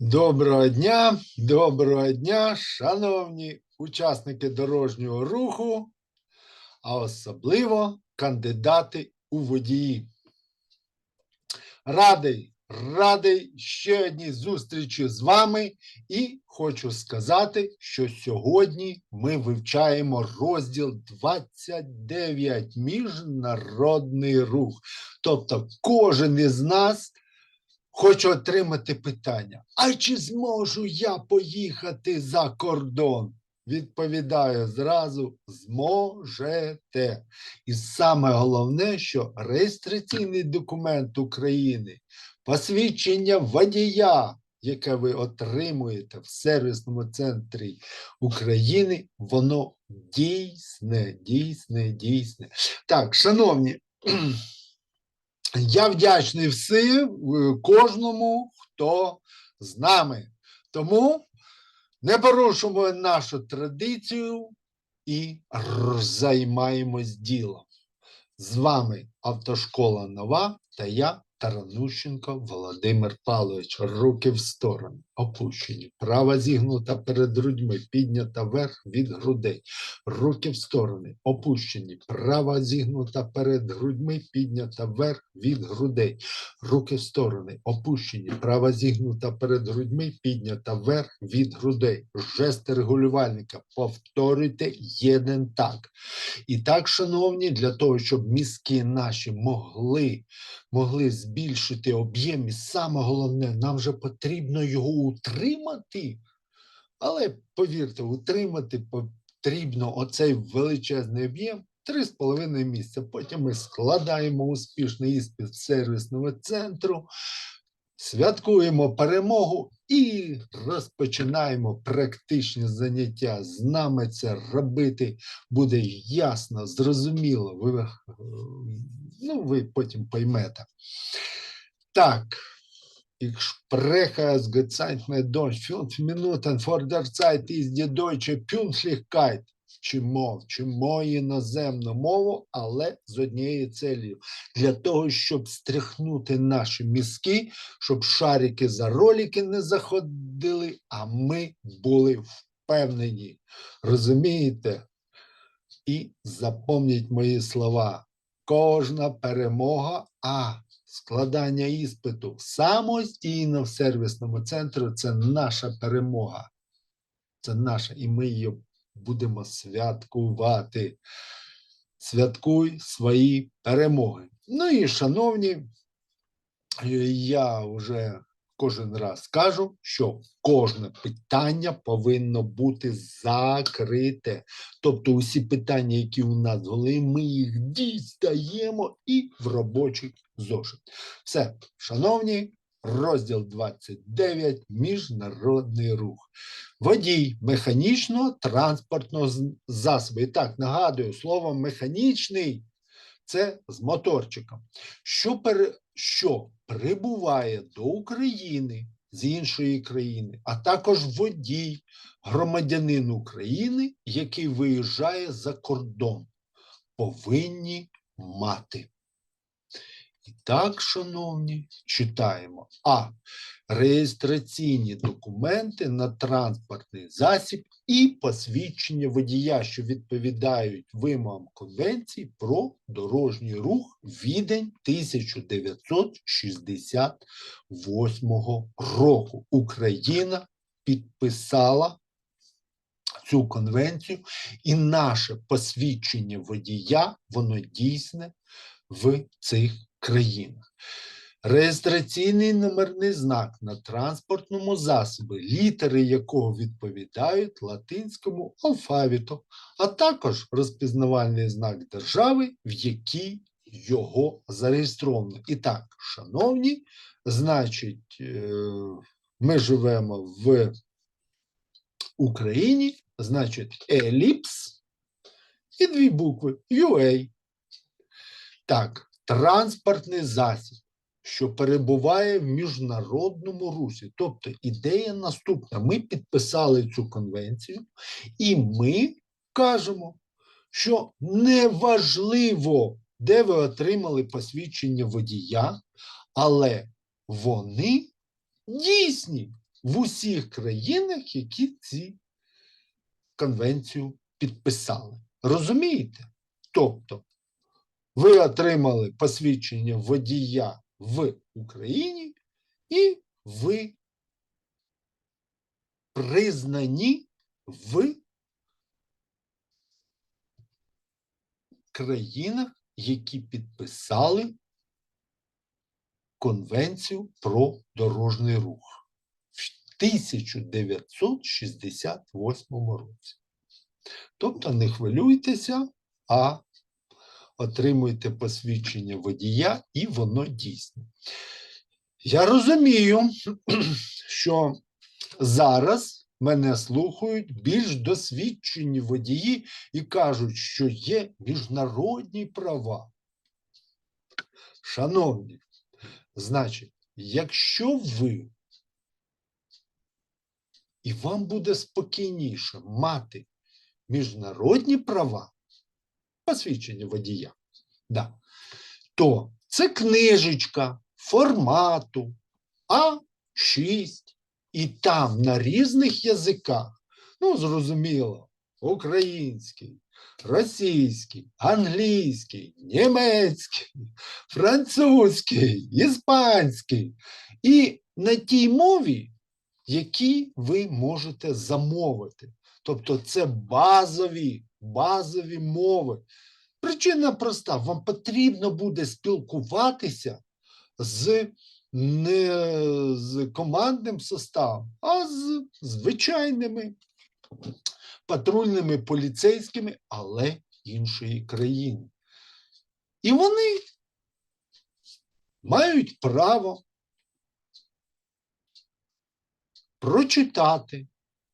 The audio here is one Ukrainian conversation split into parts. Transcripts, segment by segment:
Доброго дня, доброго дня, шановні учасники дорожнього руху, а особливо кандидати у водії. Радий, радий ще одній зустрічі з вами, і хочу сказати, що сьогодні ми вивчаємо розділ 29 Міжнародний рух. Тобто, кожен із нас Хочу отримати питання: а чи зможу я поїхати за кордон? Відповідаю зразу: зможете. І саме головне, що реєстраційний документ України, посвідчення водія, яке ви отримуєте в сервісному центрі України, воно дійсне, дійсне, дійсне. Так, шановні. Я вдячний всім е, кожному, хто з нами. Тому не порушуємо нашу традицію і займаємось ділом. З вами Автошкола Нова та я, Таранущенко Володимир Павлович. Руки в сторони, опущені, права зігнута перед грудьми, піднята вверх від грудей. Руки в сторони, опущені, права зігнута перед грудьми, піднята вверх від грудей. Руки в сторони, опущені, права зігнута перед грудьми, піднята вверх від грудей. Жести регулювальника. Повторюйте єдин так. І так, шановні, для того, щоб мізки наші могли, могли збільшити об'єм, і саме головне, нам вже потрібно його утримати. Але повірте, утримати потрібно оцей величезний об'єм 3,5 місця. Потім ми складаємо успішний іспит сервісного центру, святкуємо перемогу і розпочинаємо практичні заняття. З нами це робити буде ясно, зрозуміло. Ви, е, ну, ви потім поймете. Так. Ich spreche es gezeichnet Deutsch. Fünf Minuten vor der Zeit ist die deutsche Pünktlichkeit. Вчимо, вчимо іноземну мову, але з однією целью. Для того, щоб стряхнути наші мізки, щоб шарики за ролики не заходили, а ми були впевнені. Розумієте? І запомніть мої слова. Кожна перемога, а складання іспиту самостійно в сервісному центрі це наша перемога. Це наша, і ми її будемо святкувати. Святкуй свої перемоги. Ну і, шановні, я вже кожен раз кажу, що кожне питання повинно бути закрите. Тобто усі питання, які у нас голові, ми їх дістаємо і в робочий зошит. Все, шановні, розділ 29 Міжнародний рух. Водій механічного транспортного засобу. І так, нагадую, слово механічний це з моторчиком. Що, пере, що прибуває до України з іншої країни, а також водій, громадянин України, який виїжджає за кордон, повинні мати. І так, шановні, читаємо. А. Реєстраційні документи на транспортний засіб і посвідчення водія, що відповідають вимогам Конвенції про дорожній рух відень 1968 року. Україна підписала цю конвенцію, і наше посвідчення водія, воно дійсне в цих країнах. Реєстраційний номерний знак на транспортному засобі, літери якого відповідають латинському алфавіту, а також розпізнавальний знак держави, в якій його зареєстровано. І так, шановні, значить, е, ми живемо в Україні, значить, еліпс і дві букви UA. Так, транспортний засіб, що перебуває в міжнародному русі. Тобто ідея наступна: ми підписали цю конвенцію, і ми кажемо, що неважливо, де ви отримали посвідчення водія, але вони дійсні. в усіх країнах, які ці конвенцію підписали. Розумієте? Тобто, ви отримали посвідчення водія в Україні, і ви признані в країнах, які підписали Конвенцію про дорожній рух в 1968 році. Тобто не хвилюйтеся, а отримуйте посвідчення водія, і воно дійсне. Я розумію, що зараз мене слухають більш досвідчені водії і кажуть, що є міжнародні права. Шановні, значить, якщо ви і вам буде спокійніше мати міжнародні права, посвідчення водія, да, то це книжечка формату А6, і там на різних язиках, ну, зрозуміло, український, російський, англійський, німецький, французький, іспанський. І на тій мові, які ви можете замовити. Тобто це базові, базові мови. Причина проста: вам потрібно буде спілкуватися з не з командним составом, а з звичайними патрульними поліцейськими, але іншої країни. І вони мають право прочитати,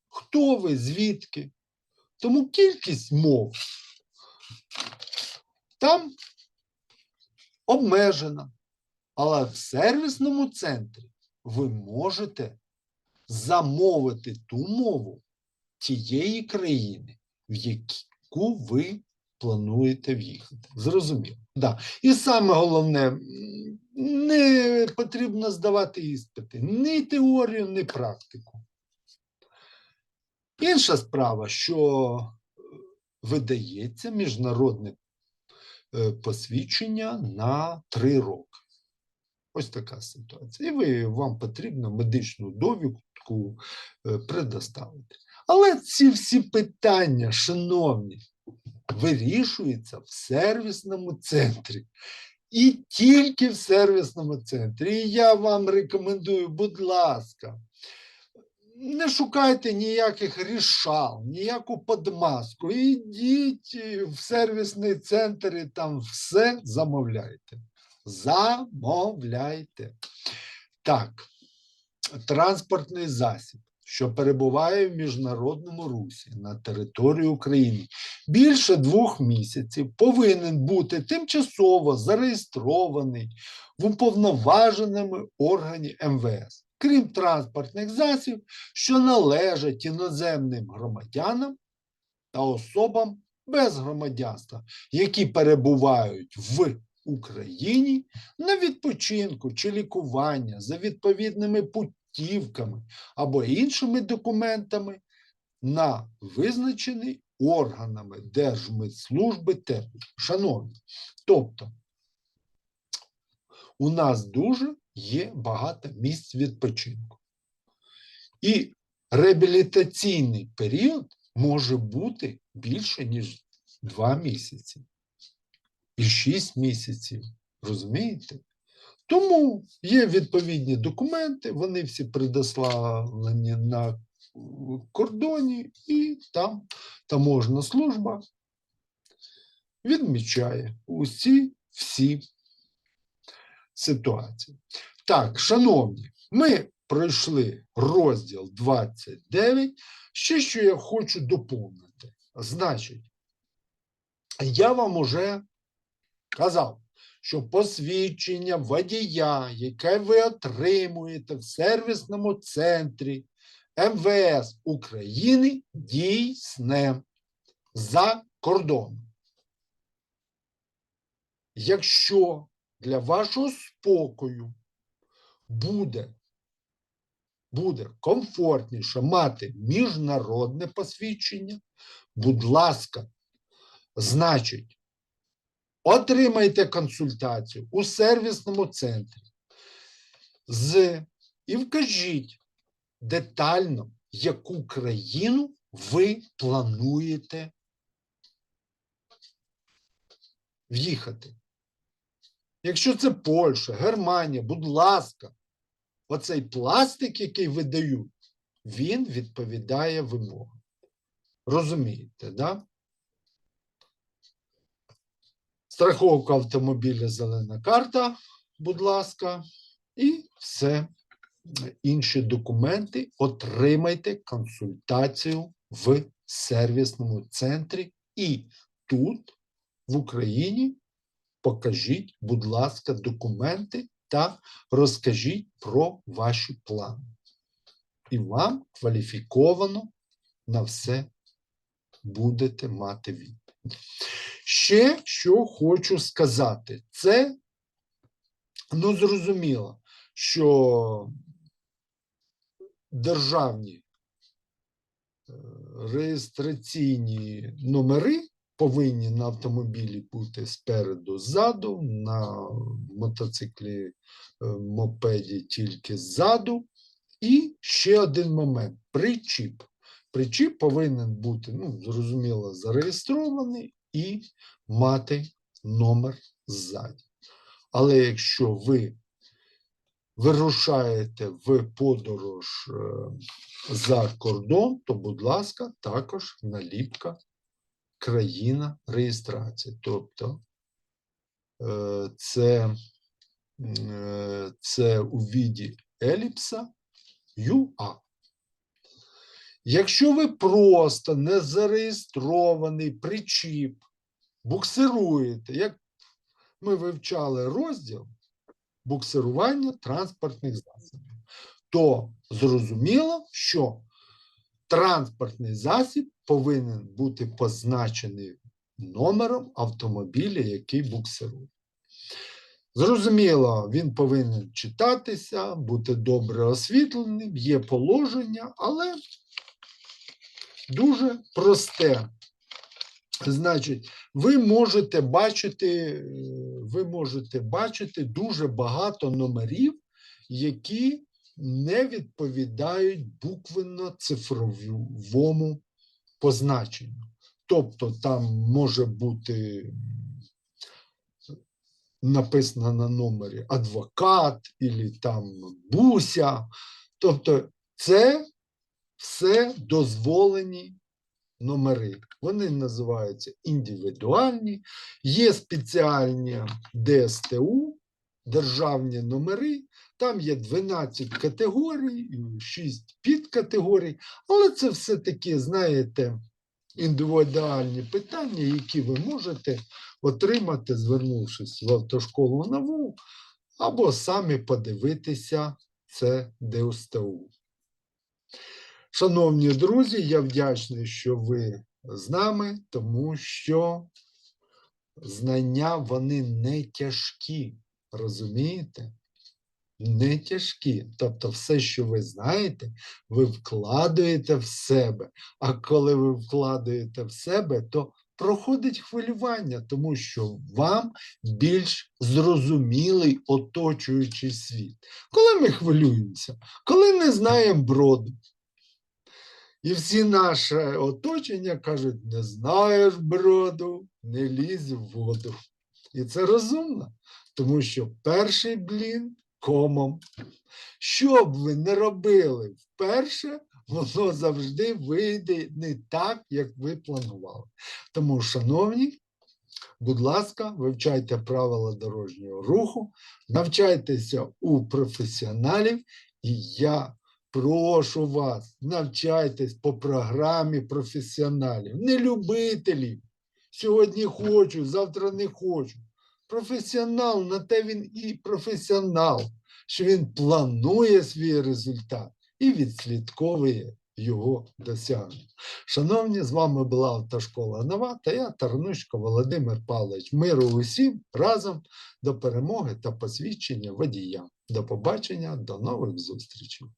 хто ви, звідки. Тому кількість мов там обмежена. Але в сервісному центрі ви можете замовити ту мову тієї країни, в яку ви плануєте в'їхати. Зрозуміло. Да. І саме головне, не потрібно здавати іспити ні теорію, ні практику. Інша справа, що е, видається міжнародне е, посвідчення на три роки. Ось така ситуація. І ви, вам потрібно медичну довідку е, предоставити. Але ці всі питання, шановні, вирішуються в сервісному центрі. І тільки в сервісному центрі. І я вам рекомендую, будь ласка, не шукайте ніяких рішал, ніяку подмазку. Ідіть в сервісний центр і там все замовляйте. Замовляйте. Так, транспортний засіб, що перебуває в міжнародному русі на території України. Більше двох місяців, повинен бути тимчасово зареєстрований в уповноваженому органі МВС, крім транспортних засіб, що належать іноземним громадянам та особам без громадянства, які перебувають в Україні на відпочинку чи лікування за відповідними путівками або іншими документами на визначений органами Держмитслужби термін. Шановні, тобто у нас дуже є багато місць відпочинку. І реабілітаційний період може бути більше, ніж два місяці і 6 місяців. Розумієте? Тому є відповідні документи, вони всі предослані на кордоні, і там таможна служба відмічає усі всі ситуації. Так, шановні, ми пройшли розділ 29. Ще що я хочу доповнити. Значить, я вам уже казав, що посвідчення водія, яке ви отримуєте в сервісному центрі МВС України, дійсне за кордоном. Якщо для вашого спокою буде буде комфортніше мати міжнародне посвідчення, будь ласка, значить, отримайте консультацію у сервісному центрі з і вкажіть детально, яку країну ви плануєте в'їхати. Якщо це Польща, Германія, будь ласка, оцей пластик, який видають, він відповідає вимогам. Розумієте, да? Страховка автомобіля, зелена карта, будь ласка, і все інші документи отримайте консультацію в сервісному центрі. І тут, в Україні, покажіть, будь ласка, документи та розкажіть про ваші плани. І вам кваліфіковано на все будете мати відповідь. Ще що хочу сказати, це ну зрозуміло, що державні е, реєстраційні номери повинні на автомобілі бути спереду, ззаду, на мотоциклі, е, мопеді тільки ззаду. І ще один момент: причіп. Причіп повинен бути, ну, зрозуміло, зареєстрований і мати номер ззаді. Але якщо ви вирушаєте в подорож е, за кордон, то, будь ласка, також наліпка країна реєстрації. Тобто е, це, е, це у віді еліпса ЮА. Якщо ви просто не зареєстрований причіп, буксируєте, як ми вивчали розділ буксирування транспортних засобів, то зрозуміло, що транспортний засіб повинен бути позначений номером автомобіля, який буксирує. Зрозуміло, він повинен читатися, бути добре освітленим, є положення, але дуже просте. Значить, ви можете бачити, ви можете бачити дуже багато номерів, які не відповідають буквенно-цифровому позначенню. Тобто там може бути написано на номері адвокат, або там буся. Тобто, це все дозволені номери. Вони називаються індивідуальні, є спеціальні ДСТУ, державні номери. Там є 12 категорій, 6 підкатегорій, але це все таки, знаєте, індивідуальні питання, які ви можете отримати, звернувшись в автошколу нову, або самі подивитися це ДСТУ. Шановні друзі, я вдячний, що ви з нами, тому що знання вони не тяжкі, розумієте? Не тяжкі. Тобто, все, що ви знаєте, ви вкладаєте в себе. А коли ви вкладаєте в себе, то проходить хвилювання, тому що вам більш зрозумілий оточуючий світ. Коли ми хвилюємося, коли не знаємо броду, і всі наше оточення кажуть: не знаєш броду, не лізь в воду. І це розумно, тому що перший блін комом. Що б ви не робили вперше, воно завжди вийде не так, як ви планували. Тому, шановні, будь ласка, вивчайте правила дорожнього руху, навчайтеся у професіоналів, і я прошу вас, навчайтесь по програмі професіоналів, не любителів. Сьогодні хочу, завтра не хочу. Професіонал, на те він і професіонал, що він планує свій результат і відслідковує його досягнення. Шановні, з вами була Автошкола Нова та я, Тарнушко Володимир Павлович. Миру усім разом до перемоги та посвідчення водія. До побачення, до нових зустрічей.